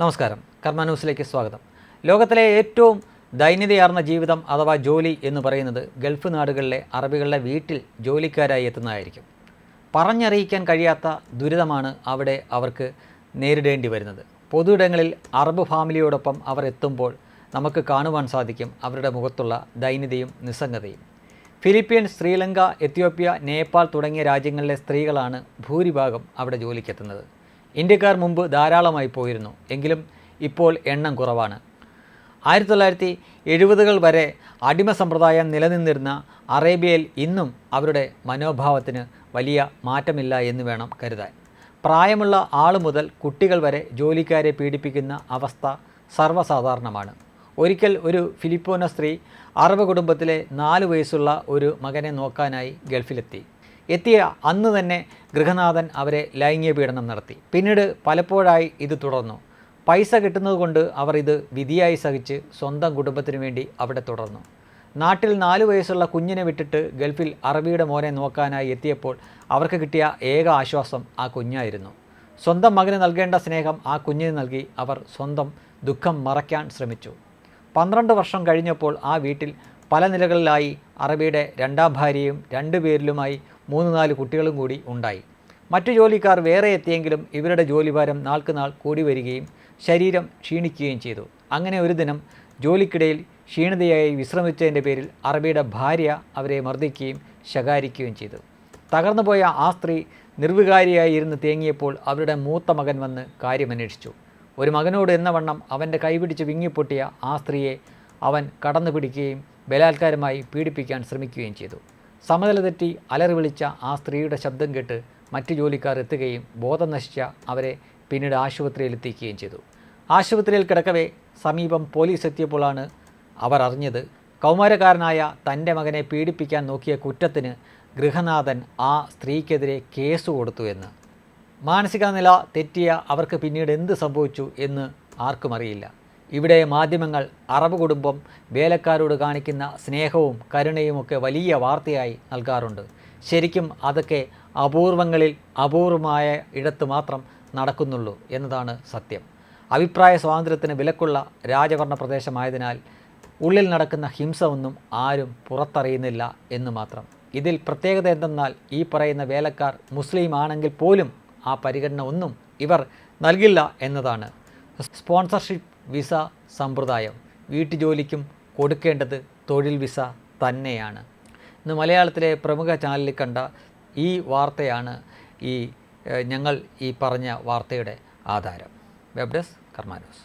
നമസ്കാരം. കർമ്മ ന്യൂസിലേക്ക് സ്വാഗതം. ലോകത്തിലെ ഏറ്റവും ദൈന്യതയാർന്ന ജീവിതം അഥവാ ജോലി എന്ന് പറയുന്നത് ഗൾഫ് നാടുകളിലെ അറബികളുടെ വീട്ടിൽ ജോലിക്കാരായി എത്തുന്നതായിരിക്കും. പറഞ്ഞറിയിക്കാൻ കഴിയാത്ത ദുരിതമാണ് അവിടെ അവർക്ക് നേരിടേണ്ടി വരുന്നത്. പൊതുയിടങ്ങളിൽ അറബ് ഫാമിലിയോടൊപ്പം അവർ എത്തുമ്പോൾ നമുക്ക് കാണുവാൻ സാധിക്കും അവരുടെ മുഖത്തുള്ള ദൈന്യതയും നിസ്സംഗതയും. ഫിലിപ്പീൻസ് ശ്രീലങ്ക എത്യോപ്യ നേപ്പാൾ തുടങ്ങിയ രാജ്യങ്ങളിലെ സ്ത്രീകളാണ് ഭൂരിഭാഗം അവിടെ ജോലിക്കെത്തുന്നത്. ഇന്ത്യക്കാർ മുമ്പ് ധാരാളമായി പോയിരുന്നു. എങ്കിലും ഇപ്പോൾ എണ്ണം കുറവാണ്. ആയിരത്തി തൊള്ളായിരത്തി എഴുപതുകൾ വരെ അടിമ സമ്പ്രദായം നിലനിന്നിരുന്ന അറേബ്യയിൽ ഇന്നും അവരുടെ മനോഭാവത്തിന് വലിയ മാറ്റമില്ല എന്ന് വേണം കരുതാൻ. പ്രായമുള്ള ആൾ മുതൽ കുട്ടികൾ വരെ ജോലിക്കാരെ പീഡിപ്പിക്കുന്ന അവസ്ഥ സർവസാധാരണമാണ്. ഒരിക്കൽ ഒരു ഫിലിപ്പോന സ്ത്രീ അറബ് കുടുംബത്തിലെ നാല് വയസ്സുള്ള ഒരു മകനെ നോക്കാനായി ഗൾഫിലെത്തി. എത്തിയ അന്ന് തന്നെ ഗൃഹനാഥൻ അവരെ ലൈംഗിക പീഡനം നടത്തി. പിന്നീട് പലപ്പോഴായി ഇത് തുടർന്നു. പൈസ കിട്ടുന്നതുകൊണ്ട് അവർ ഇത് വിധിയായി സഹിച്ച് സ്വന്തം കുടുംബത്തിനു വേണ്ടി അവിടെ തുടർന്നു. നാട്ടിൽ നാലു വയസ്സുള്ള കുഞ്ഞിനെ വിട്ടിട്ട് ഗൾഫിൽ അറബിയുടെ മോനെ നോക്കാനായി എത്തിയപ്പോൾ അവർക്ക് കിട്ടിയ ഏക ആശ്വാസം ആ കുഞ്ഞായിരുന്നു. സ്വന്തം മകന് നൽകേണ്ട സ്നേഹം ആ കുഞ്ഞിന് നൽകി അവർ സ്വന്തം ദുഃഖം മറയ്ക്കാൻ ശ്രമിച്ചു. പന്ത്രണ്ട് വർഷം കഴിഞ്ഞപ്പോൾ ആ വീട്ടിൽ പല നിലകളിലായി അറബിയുടെ രണ്ടാം ഭാര്യയും രണ്ടു പേരിലുമായി മൂന്ന് നാല് കുട്ടികളും കൂടി ഉണ്ടായി. മറ്റു ജോലിക്കാർ വേറെ എത്തിയെങ്കിലും ഇവരുടെ ജോലിഭാരം നാൾക്ക് നാൾ കൂടി വരികയും ശരീരം ക്ഷീണിക്കുകയും ചെയ്തു. അങ്ങനെ ഒരു ദിനം ജോലിക്കിടയിൽ ക്ഷീണിതയായി വിശ്രമിച്ചതിന്റെ പേരിൽ അറബിയുടെ ഭാര്യ അവരെ മർദ്ദിക്കുകയും ശകാരിക്കുകയും ചെയ്തു. തകർന്നുപോയ ആ സ്ത്രീ നിർവികാരിയായി ഇരുന്ന് തേങ്ങിയപ്പോൾ അവരുടെ മൂത്ത മകൻ വന്ന് കാര്യമന്വേഷിച്ചു. ഒരു മകനോട് എന്ന വണ്ണം അവന്റെ കൈപിടിച്ച് വിങ്ങിപ്പൊട്ടിയ ആ സ്ത്രീയെ അവൻ കടന്നു പിടിക്കുകയും ബലാത്കാരമായി പീഡിപ്പിക്കാൻ ശ്രമിക്കുകയും ചെയ്തു. സമനില തെറ്റി അലറി വിളിച്ച ആ സ്ത്രീയുടെ ശബ്ദം കേട്ട് മറ്റു ജോലിക്കാർ എത്തുകയും ബോധം നശിച്ച അവരെ പിന്നീട് ആശുപത്രിയിൽ എത്തിക്കുകയും ചെയ്തു. ആശുപത്രിയിൽ കിടക്കവേ സമീപം പോലീസ് എത്തിയപ്പോഴാണ് അവർ അറിഞ്ഞത് കൗമാരക്കാരനായ തന്റെ മകനെ പീഡിപ്പിക്കാൻ നോക്കിയ കുറ്റത്തിന് ഗൃഹനാഥൻ ആ സ്ത്രീക്കെതിരെ കേസ് കൊടുത്തു എന്ന്. മാനസിക നില തെറ്റിയ അവർക്ക് പിന്നീട് എന്ത് സംഭവിച്ചു എന്ന് ആർക്കും അറിയില്ല. ഇവിടെ മാധ്യമങ്ങൾ അറബ് കുടുംബം വേലക്കാരോട് കാണിക്കുന്ന സ്നേഹവും കരുണയുമൊക്കെ വലിയ വാർത്തയായി നൽകാറുണ്ട്. ശരിക്കും അതൊക്കെ അപൂർവങ്ങളിൽ അപൂർവമായ ഇടത്ത് മാത്രം നടക്കുന്നുള്ളൂ എന്നതാണ് സത്യം. അഭിപ്രായ സ്വാതന്ത്ര്യത്തിന് വിലക്കുള്ള രാജവർണ പ്രദേശമായതിനാൽ ഉള്ളിൽ നടക്കുന്ന ഹിംസ ഒന്നും ആരും പുറത്തറിയുന്നില്ല എന്ന് മാത്രം. ഇതിൽ പ്രത്യേകത എന്തെന്നാൽ ഈ പറയുന്ന വേലക്കാർ മുസ്ലിം ആണെങ്കിൽ പോലും ആ പരിഗണന ഒന്നും ഇവർ നൽകില്ല എന്നതാണ്. സ്പോൺസർഷിപ്പ് വിസ സമ്പ്രദായം. വീട്ടുജോലിക്കും കൊടുക്കേണ്ടത് തൊഴിൽ വിസ തന്നെയാണ്. ഇന്ന് മലയാളത്തിലെ പ്രമുഖ ചാനലിൽ കണ്ട ഈ വാർത്തയാണ് ഈ ഞങ്ങൾ ഈ പറഞ്ഞ വാർത്തയുടെ ആധാരം. Web desk കർമാനോസ്